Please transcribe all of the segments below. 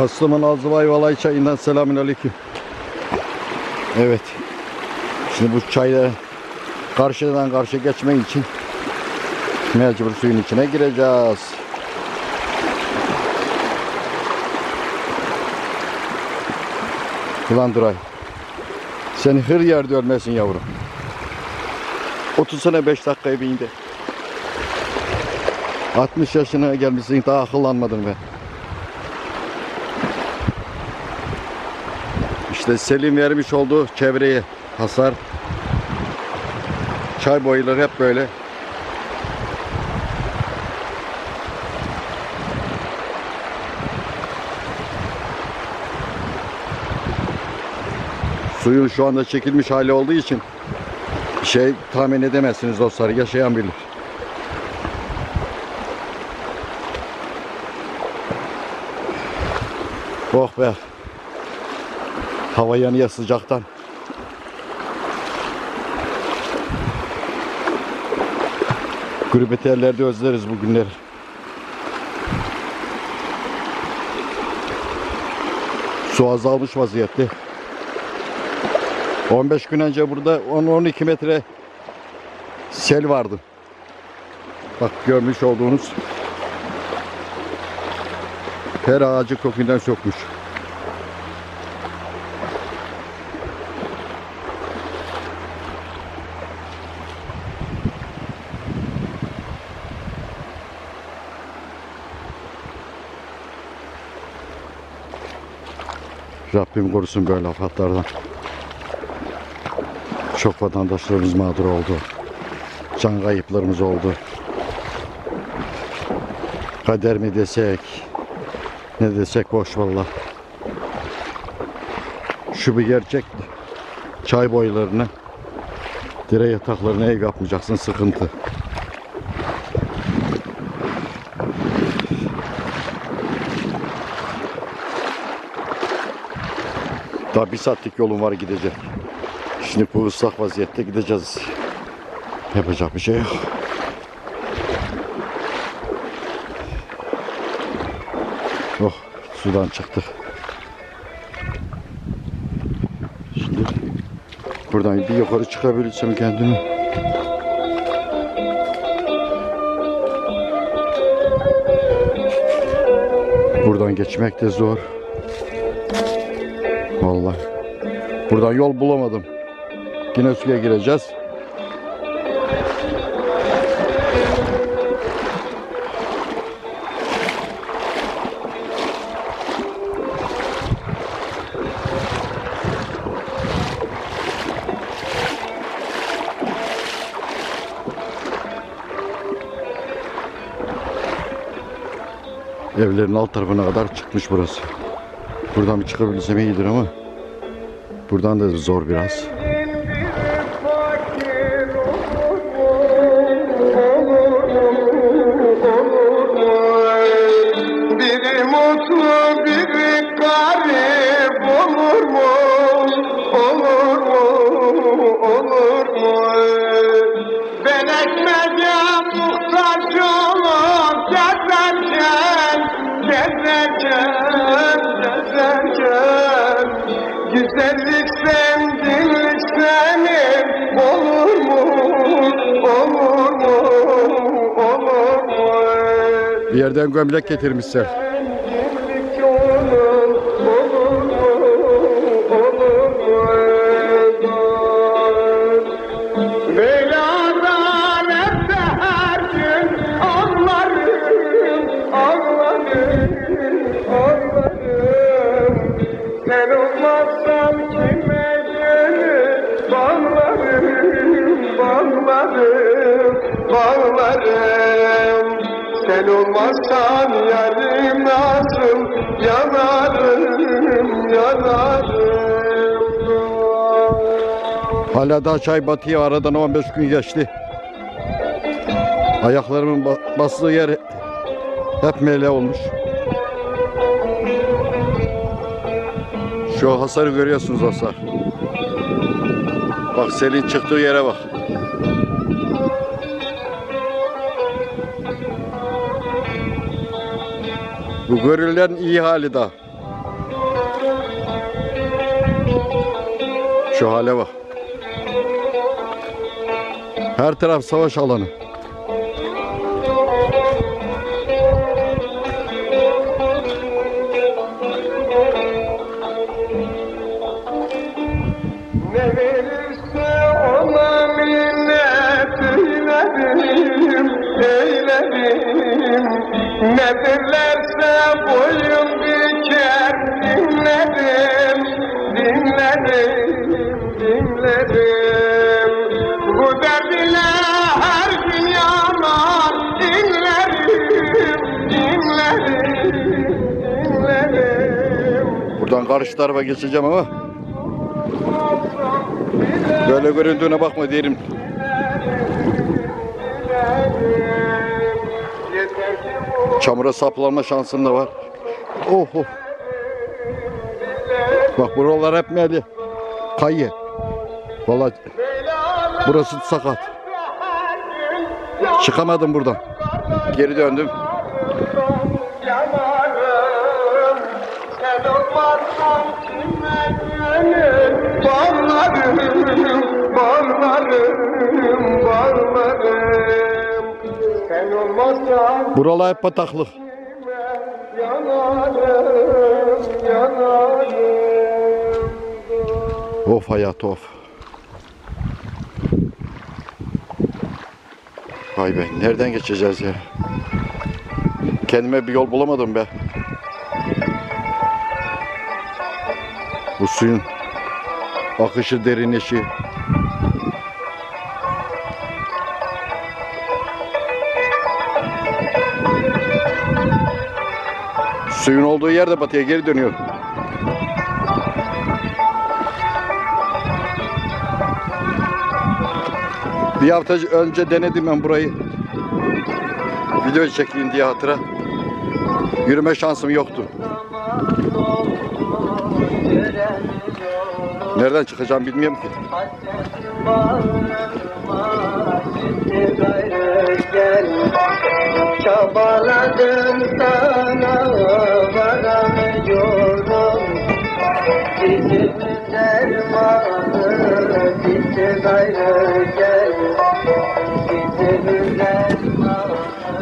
Kastamonu Azıvay Valay Çayı'ndan selamün aleyküm. Evet. Şimdi bu çayda karşıdan karşıya geçmek için mecbur suyun içine gireceğiz. Ulan Duray. Seni hır yerde ölmesin yavrum. 30 sene 5 dakikayı bindi. 60 yaşına gelmişsin daha akıllanmadın be. İşte Selim vermiş olduğu çevreye hasar. Çay boyları hep böyle. Suyun şu anda çekilmiş hali olduğu için şey tahmin edemezsiniz dostlar. Yaşayan bilir. Oh be. Hava yanıyor sıcaktan. Gurbet yerlerde özleriz bu günleri. Su azalmış vaziyette. 15 gün önce burada 10-12 metre sel vardı. Bak görmüş olduğunuz her ağacı kökünden sokmuş. Rabbim korusun böyle afatlardan. Çok vatandaşlarımız mağdur oldu. Can kayıplarımız oldu. Kader mi desek, ne desek boş valla. Şu bir gerçek. Çay boylarını, dire yataklarına ev yapmayacaksın sıkıntı. Daha bir saatlik yolum var gidecek. Şimdi bu ıslak vaziyette gideceğiz. Yapacak bir şey yok. Oh sudan çıktık. Şimdi buradan bir yukarı çıkabilirsem kendimi. Buradan geçmek de zor. Vallahi. Buradan yol bulamadım. Yine suya gireceğiz. Evlerin alt tarafına kadar çıkmış burası. Buradan bir çıkabilsem iyidir ama buradan da zor biraz. Kime gönül bağlarım, bağlarım, bağlarım. Sen olmazsan yarim nasıl yanarım, yanarım. Hala daha çay batıyor. Aradan 15 gün geçti. Ayaklarımın ba- bastığı yer hep mele olmuş. Şu hasarı görüyorsunuz hasar. Bak selin çıktığı yere bak. Bu gorillerin iyi hali daha. Şu hale bak. Her taraf savaş alanı. Karşı tarafa geçeceğim ama böyle göründüğüne bakma derim. Çamura saplanma şansın da var. Oh oh. Bak buralar hep meli. Kayı. Vallahi burası sakat. Çıkamadım buradan. Geri döndüm. yanarım Sen olmazsan kime gönül Bağlarım, bağlarım, bağlarım Sen olmazsan Buralar hep bataklık. Of hayat of. Vay be nereden geçeceğiz ya? Kendime bir yol bulamadım be. Bu suyun akışı derinleşi. Suyun olduğu yerde batıya geri dönüyor. Bir hafta önce denedim ben burayı. Video çekeyim diye hatıra. Yürüme şansım yoktu. Nereden çıkacağım bilmiyorum ki. Çabaladım sana varamıyorum Bizim dermanı bitti gayrı gel Bizim dermanı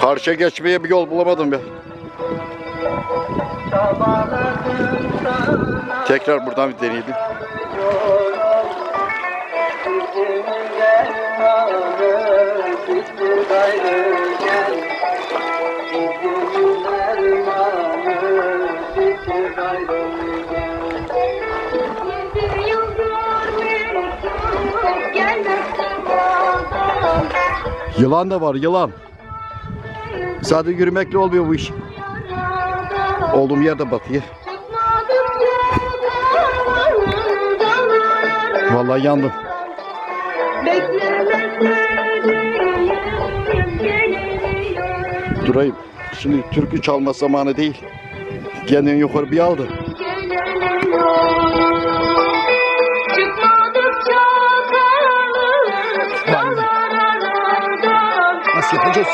Karşıya geçmeye bir yol bulamadım be. Tekrar buradan bir deneyelim. Yılan da var yılan. Sadece yürümekle olmuyor bu iş. Olduğum yerde batıyor. Vallahi yandım. Durayım. Şimdi türkü çalma zamanı değil. Kendini yukarı bir aldı. Nasıl yapacağız?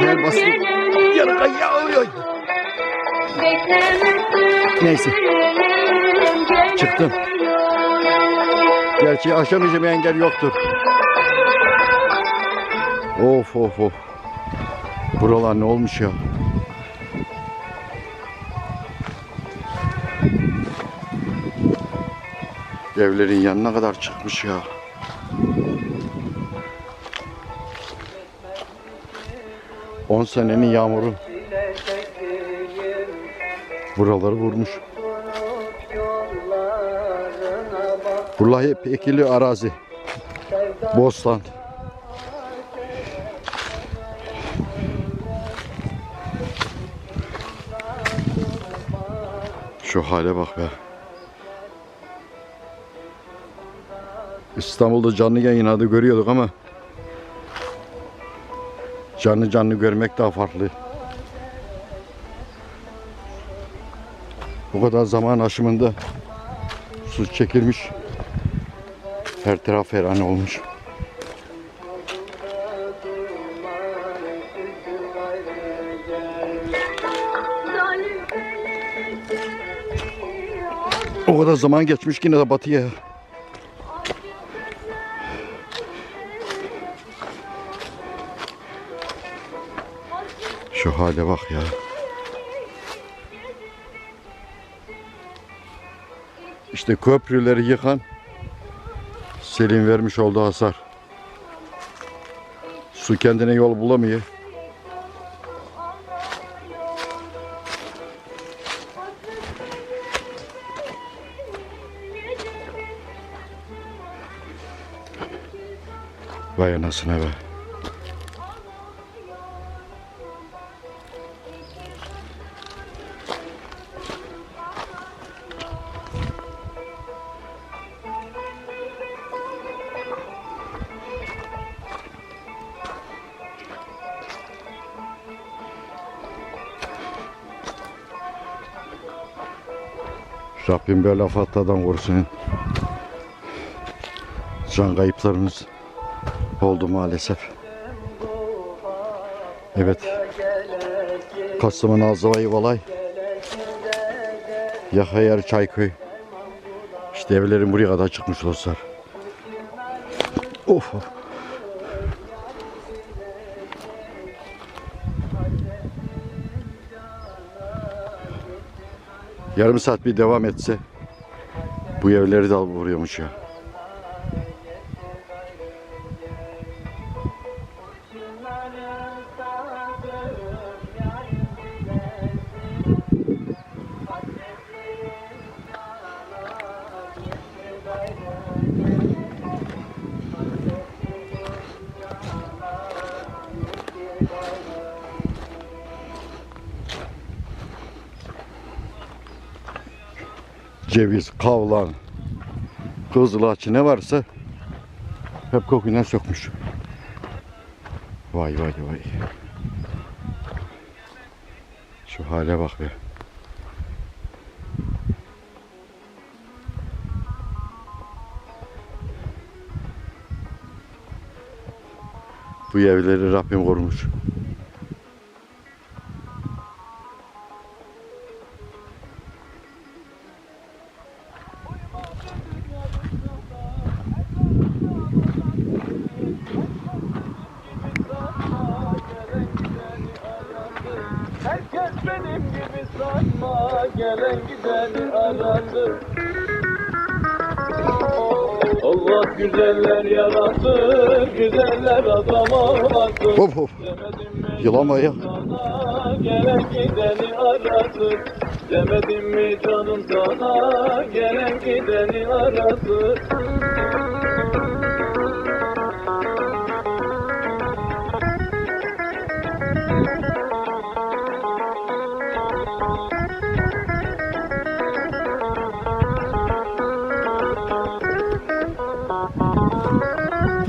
Gel basayım. Yarın ay ya, ay, ay. Neyse. Çıktım. Gerçi aşamayacağım engel yoktur. Of of of. Buralar ne olmuş ya? Evlerin yanına kadar çıkmış ya. On senenin yağmuru buraları vurmuş. Buralar hep ekili arazi. Bostan. Şu hale bak be. İstanbul'da canlı yayınladı görüyorduk ama canlı canlı görmek daha farklı. Bu kadar zaman aşımında su çekilmiş. Her taraf ferane olmuş. O kadar zaman geçmiş yine de batıya. Şu hale bak ya. İşte köprüleri yıkan Selin vermiş olduğu hasar. Su kendine yol bulamıyor. Vay anasına be. Rabbim böyle afatlardan korusun. Can kayıplarımız oldu maalesef. Evet. Kastamonu Azavayı Valay. Yahayar Çayköy. İşte evlerin buraya kadar çıkmış dostlar. Of. of. Yarım saat bir devam etse bu evleri de alıp vuruyormuş ya. Ceviz, kavlan, kızılaç ne varsa hep kokuyla sökmüş. Vay vay vay. Şu hale bak be. Bu evleri Rabbim korumuş. Ya. sana Gelen gideni aradı. Demedim mi canım sana? Gelen gideni aradı.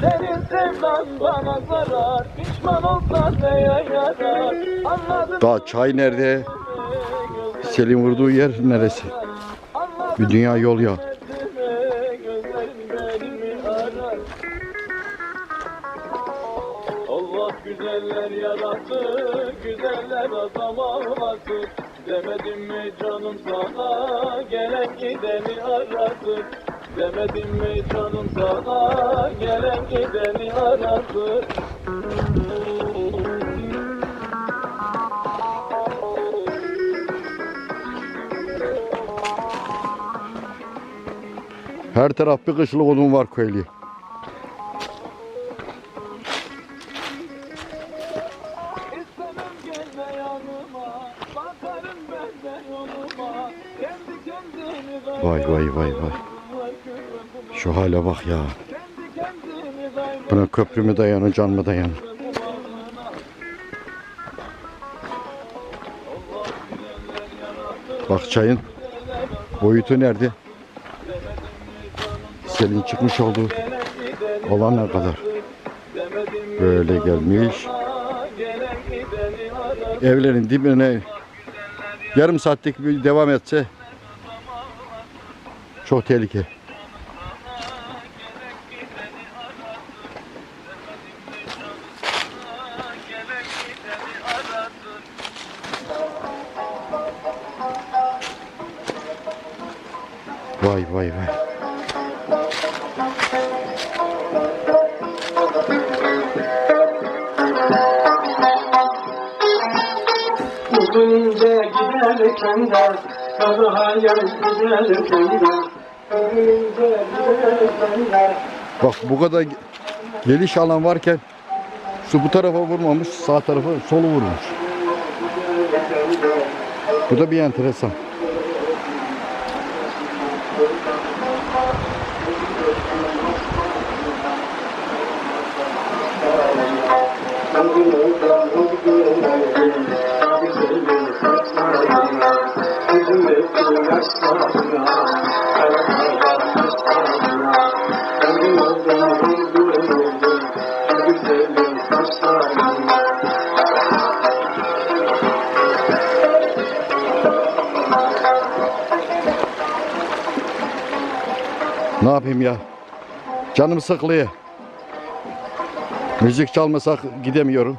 Senin sevdan bana zarar Daha çay nerede? Selin vurduğu yer neresi? Bir dünya yol ya. Allah güzeller yarattı, güzeller adam. Demedim mi canım sana, gelen gideni aradı. Demedim mi canım sana, gelen gideni aradı. Her taraf bir kışlık odun var köylü. Vay vay vay vay. Şu hale bak ya. Buna köprü mü dayanır, can mı dayanır? Bak çayın boyutu nerede? Selin çıkmış olduğu olan ne kadar? Böyle gelmiş. Evlerin dibine yarım saatlik bir devam etse çok tehlike. Bak bu kadar geliş alan varken su bu tarafa vurmamış, sağ tarafa solu vurmuş. Bu da bir enteresan. Ne yapayım ya? Canım sıkılıyor. Müzik çalmasak gidemiyorum.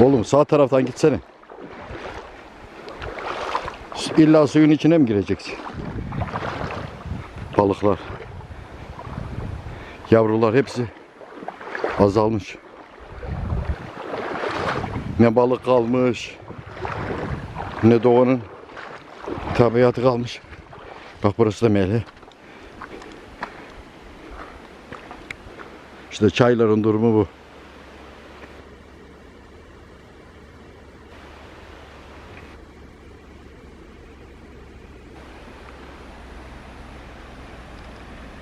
Oğlum sağ taraftan gitsene. İlla suyun içine mi gireceksin? Balıklar. Yavrular hepsi azalmış. Ne balık kalmış. Ne doğanın tabiatı kalmış. Bak burası da mele. İşte çayların durumu bu.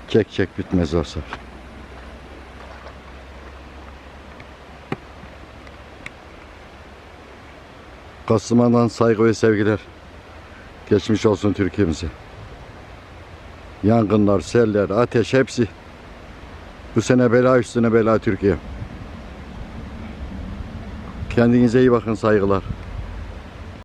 Çek çek bitmez Arsaf. Kasıman'dan saygı ve sevgiler. Geçmiş olsun Türkiye'mize. Yangınlar, seller, ateş hepsi. Bu sene bela üstüne bela Türkiye. Kendinize iyi bakın saygılar.